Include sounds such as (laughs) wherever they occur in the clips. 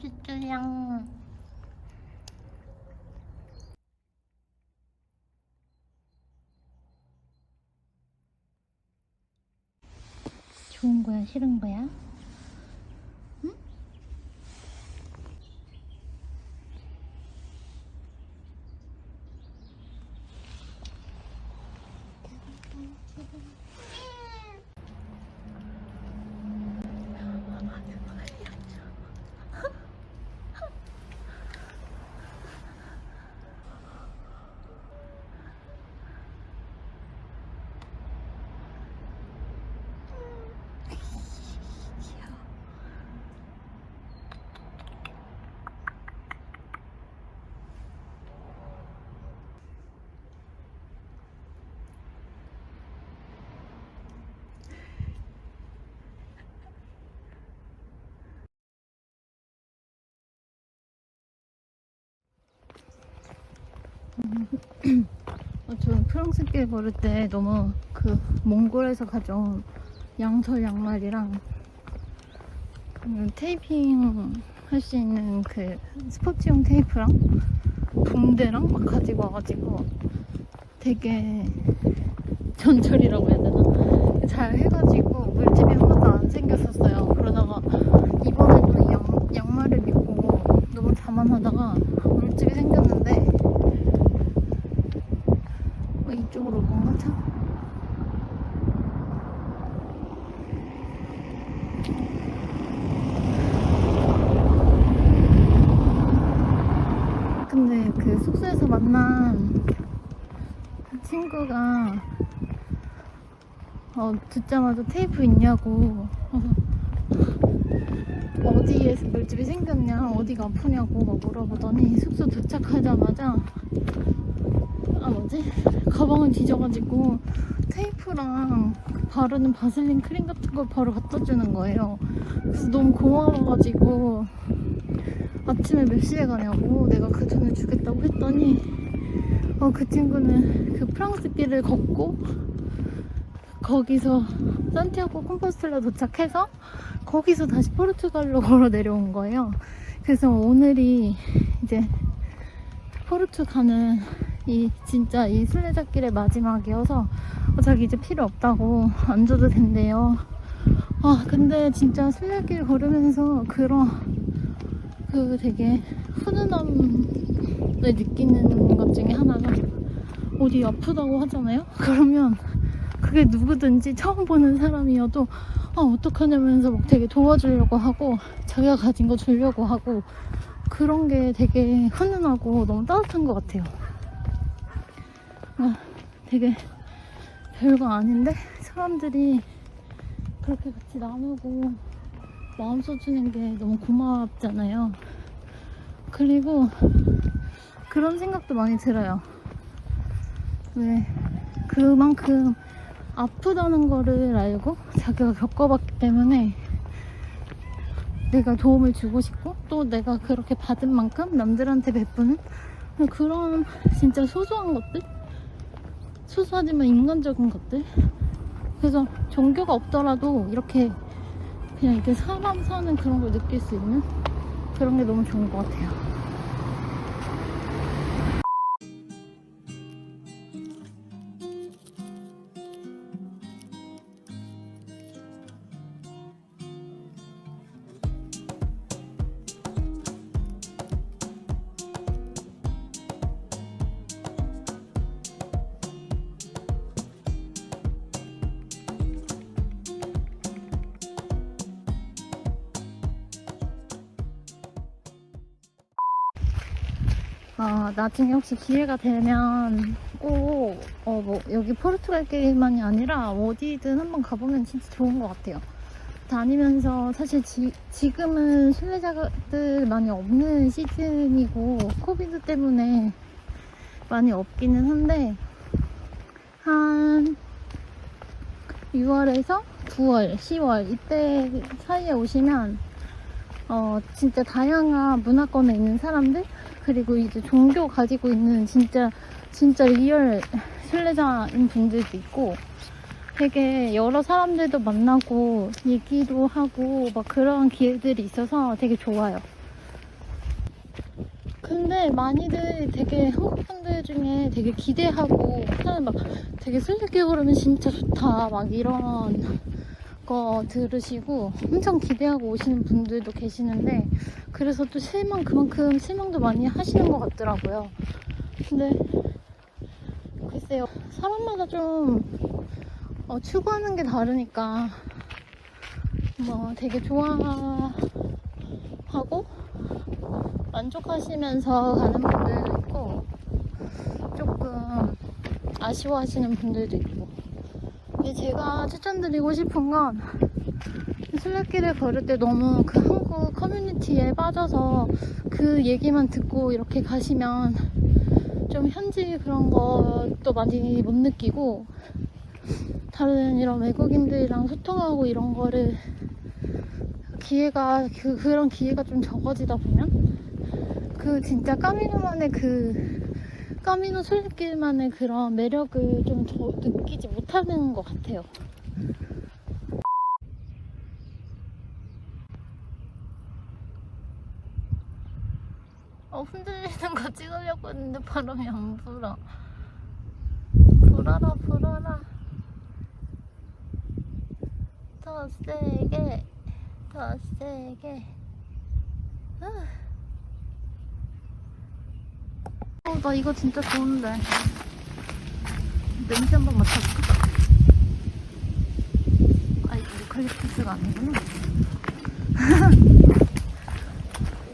쭈쭈양. 좋은 거야, 싫은 거야? 응? 어, 저는 프랑스길 걸을 때 너무 그 몽골에서 가져온 양털 양말이랑 그 테이핑 할 수 있는 그 스포츠용 테이프랑 붕대랑 막 가지고 와가지고 되게 전철이라고 해야 되나? 잘 해가지고 물집이 하나도 안 생겼었어요. 그러다가 이번에도 양, 양말을 믿고 너무 자만하다가 물집이 생겼는데 어, 이쪽으로 온 건가 차? 근데 그 숙소에서 만난 친구가 어, 듣자마자 테이프 있냐고 어, (laughs) 어디에 물집이 생겼냐 어디가 아프냐고 막 물어보더니 숙소 도착하자마자 아 뭐지? 가방을 뒤져가지고 테이프랑 그 바르는 바슬린 크림 같은 걸 바로 갖다 주는 거예요. 그래서 너무 고마워가지고 아침에 몇 시에 가냐고 내가 그 돈을 주겠다고 했더니 어, 그 친구는 그 프랑스 길을 걷고 거기서 산티아고 콤포스텔라 도착해서 거기서 다시 포르투갈로 (laughs) 걸어 내려온 거예요. 그래서 오늘이 이제 포르투 가는 이 진짜 이 순례자길의 마지막이어서 어, 자기 이제 필요 없다고 안 줘도 된대요. 아 근데 진짜 순례길 걸으면서 그런 그 되게 훈훈함을 느끼는 것 중에 하나가 어디 아프다고 하잖아요. (laughs) 그러면 그게 누구든지 처음 보는 사람이어도 아 어떡하냐면서 막 되게 도와주려고 하고 자기가 가진 거 주려고 하고 그런 게 되게 훈훈하고 너무 따뜻한 것 같아요. 아, 되게 별거 아닌데 사람들이 그렇게 같이 나누고 마음 써주는 게 너무 고맙잖아요. 그리고 그런 생각도 많이 들어요. 왜 그만큼 아프다는 거를 알고 자기가 겪어봤기 때문에 내가 도움을 주고 싶고 또 내가 그렇게 받은 만큼 남들한테 베푸는 그런 진짜 소소한 것들 소소하지만 인간적인 것들 그래서 종교가 없더라도 이렇게 그냥 이렇게 사람 사는 그런 걸 느낄 수 있는 그런 게 너무 좋은 것 같아요. 아, 나중에 혹시 기회가 되면 꼭, 어, 뭐, 여기 포르투갈 길만이 아니라 어디든 한번 가보면 진짜 좋은 것 같아요. 다니면서 사실 지, 지금은 순례자들 많이 없는 시즌이고, 코비드 때문에 많이 없기는 한데, 한 6월에서 9월, 10월, 이때 사이에 오시면, 어, 진짜 다양한 문화권에 있는 사람들, 그리고 이제 종교 가지고 있는 진짜 진짜 리얼 순례자인 분들도 있고 되게 여러 사람들도 만나고 얘기도 하고 막 그런 기회들이 있어서 되게 좋아요. 근데 많이들 되게 한국 분들 중에 되게 기대하고 하는 막 되게 슬리게 부르면 진짜 좋다 막 이런 거 들으시고 엄청 기대하고 오시는 분들도 계시는데 그래서 또 실망 그만큼 실망도 많이 하시는 것 같더라고요. 근데 글쎄요 사람마다 좀 어, 추구하는 게 다르니까 뭐 되게 좋아하고 만족하시면서 가는 분들도 있고 조금 아쉬워하시는 분들도 있고 제가 추천드리고 싶은 건 술래길을 걸을 때 너무 그 한국 커뮤니티에 빠져서 그 얘기만 듣고 이렇게 가시면 좀 현지 그런 것도 많이 못 느끼고 다른 이런 외국인들이랑 소통하고 이런 거를 기회가 그 그런 기회가 좀 적어지다 보면 그 진짜 까미노만의 그 까미노 술길만의 그런 매력을 좀 더 느끼지 못하는 것 같아요. 어 흔들리는 거 찍으려고 했는데 바람이 안 불어. 불어라 불어라. 더 세게 더 세게. 아. 어, 나 이거 진짜 좋은데. 냄새 한번 맡아볼까? 아, 이거 유칼립투스가 아니구나. (laughs)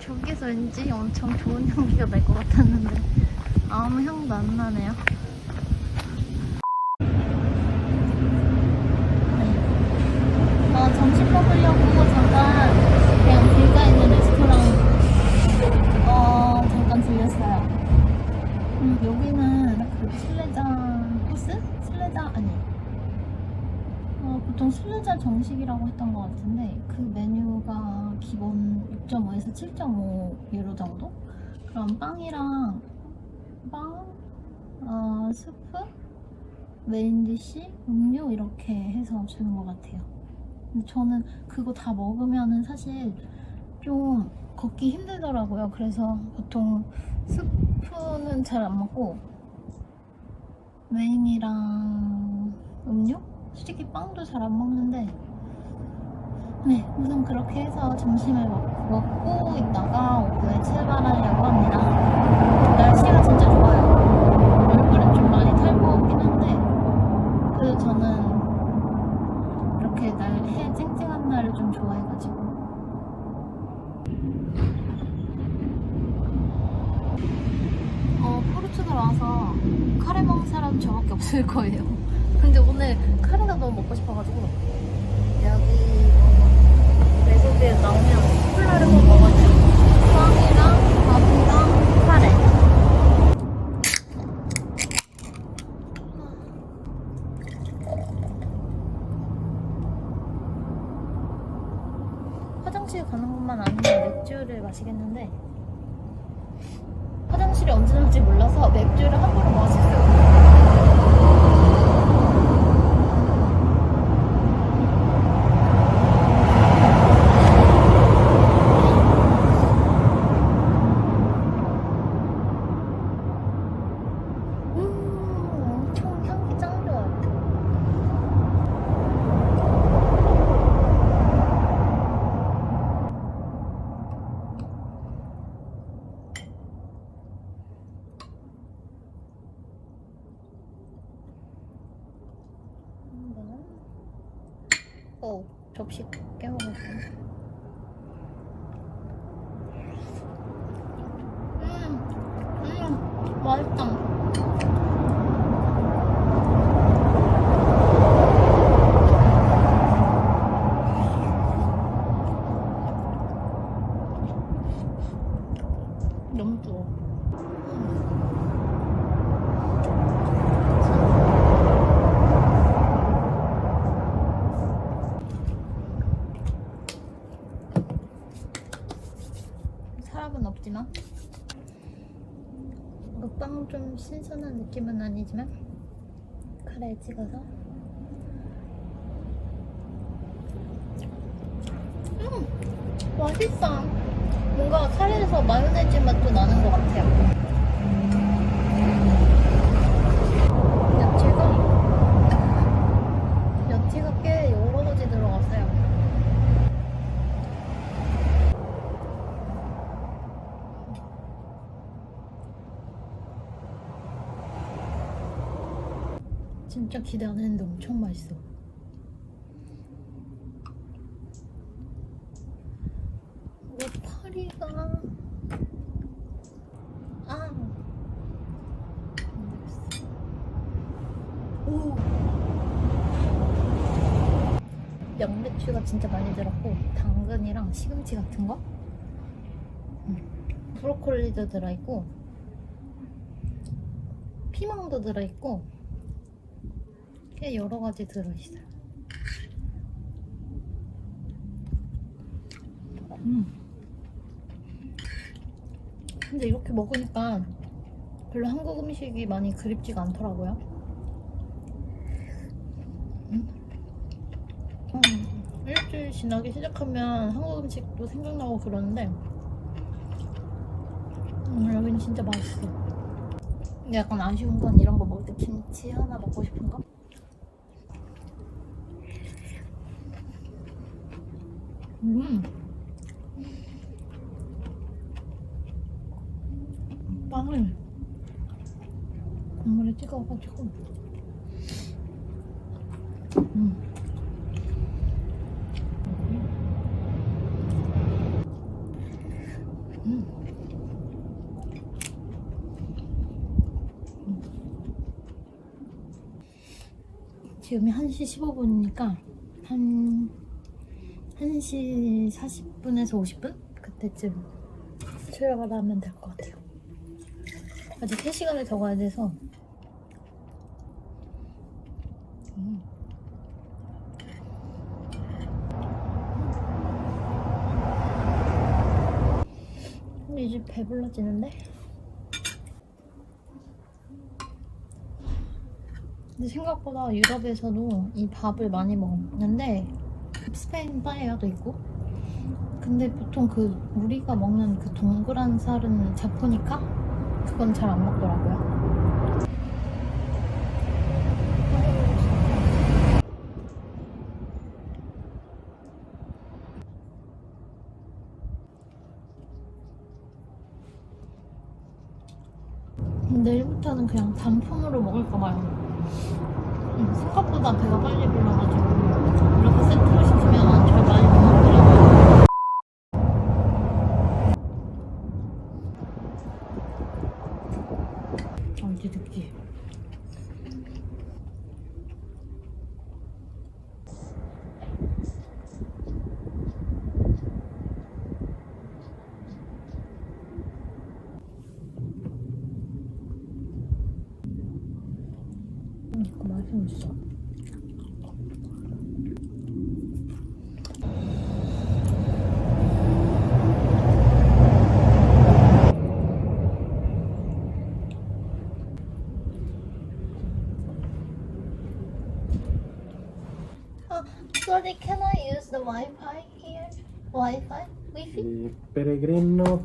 저기서 왠지 엄청 좋은 향기가 날 것 같았는데 아무 향도 안 나네요. 네. 어, 점심 먹으려고 잠깐 그냥 길가에 있는 레스토랑 어, 잠깐 들렸어요. 음, 여기는 그 술래장 코스? 술래장 아니. 어, 보통 술래장 정식이라고 했던 것 같은데 그 메뉴가 기본 6.5에서 7.5 유로 정도? 그럼 빵이랑 빵, 어, 스프, 메인 디시, 음료 이렇게 해서 주는 것 같아요. 근데 저는 그거 다 먹으면은 사실 좀 걷기 힘들더라고요. 그래서 보통 스프는 잘 안 먹고 메인이랑 음료? 솔직히 빵도 잘 안 먹는데 네 우선 그렇게 해서 점심을 먹, 먹고 있다가 오후에 출발하려고 합니다. 날씨가 진짜 좋아요. 얼굴은 좀 많이 탈거없긴 한데 그래도 저는 이렇게 날 해 쨍쨍한 날을 좀 좋아해가지고 어, 포르투갈 와서 카레 먹는 사람 저밖에 없을 거예요. 근데 오늘 카레가 너무 먹고 싶어가지고 여기 레소드에 나오면 콜라를 꼭 먹어줘요. 빵이랑 밥이랑 카레. 화장실 가는 것만 아니면 맥주를 마시겠는데 화장실이 언제 나올지 몰라서 맥주를 함부로 마실 수 없어요. 음, 엄청 향기 짱 좋아요. 이거는 오 접시 깨먹었어. 음, 음, 맛있다. 너무 좋아. 사람은 없지만 먹방 좀 신선한 느낌은 아니지만 카레에 찍어서 음 맛있어 뭔가 카레에서 마요네즈 맛도 나는 것 같아요. 야채가 야채가 꽤 여러 가지 들어갔어요. 진짜 기대 안 했는데 엄청 맛있어. 왜 파리가 아. 오 양배추가 진짜 많이 들었고 당근이랑 시금치 같은 거 음. 브로콜리도 들어있고 피망도 들어있고 꽤 여러 가지 들어있어요 음. 근데 이렇게 먹으니까 별로 한국 음식이 많이 그립지가 않더라고요. 음. 음, 일주일 지나기 시작하면 한국 음식도 생각나고 그러는데 음, 여기는 진짜 맛있어. 근데 약간 아쉬운 건 이런 거 먹을 때 김치 하나 먹고 싶은 거? 음. 빵을 국물에 찍어가지고 음. 음. 지금이 1시 15분이니까 한 1시 40분에서 50분? 그때쯤 출발을 하면 될 것 같아요. 아직 3시간을 더 가야 돼서 음. 이제 배불러지는데? 근데 생각보다 유럽에서도 이 밥을 많이 먹는데 스페인 빠에야도 있고 근데 보통 그 우리가 먹는 그 동그란 살은 자포니까 그건 잘 안 먹더라고요. 내일부터는 그냥 단품으로 먹을까 봐요. 음, 생각보다 배가 빨리 불러가지고 Wi-Fi here? Wi-Fi? Wi-Fi? Eh, peregrino.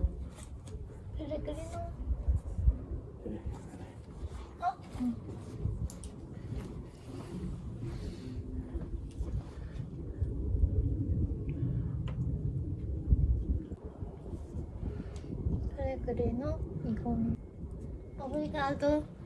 Pellegrino? Oh. 건 Obrigado.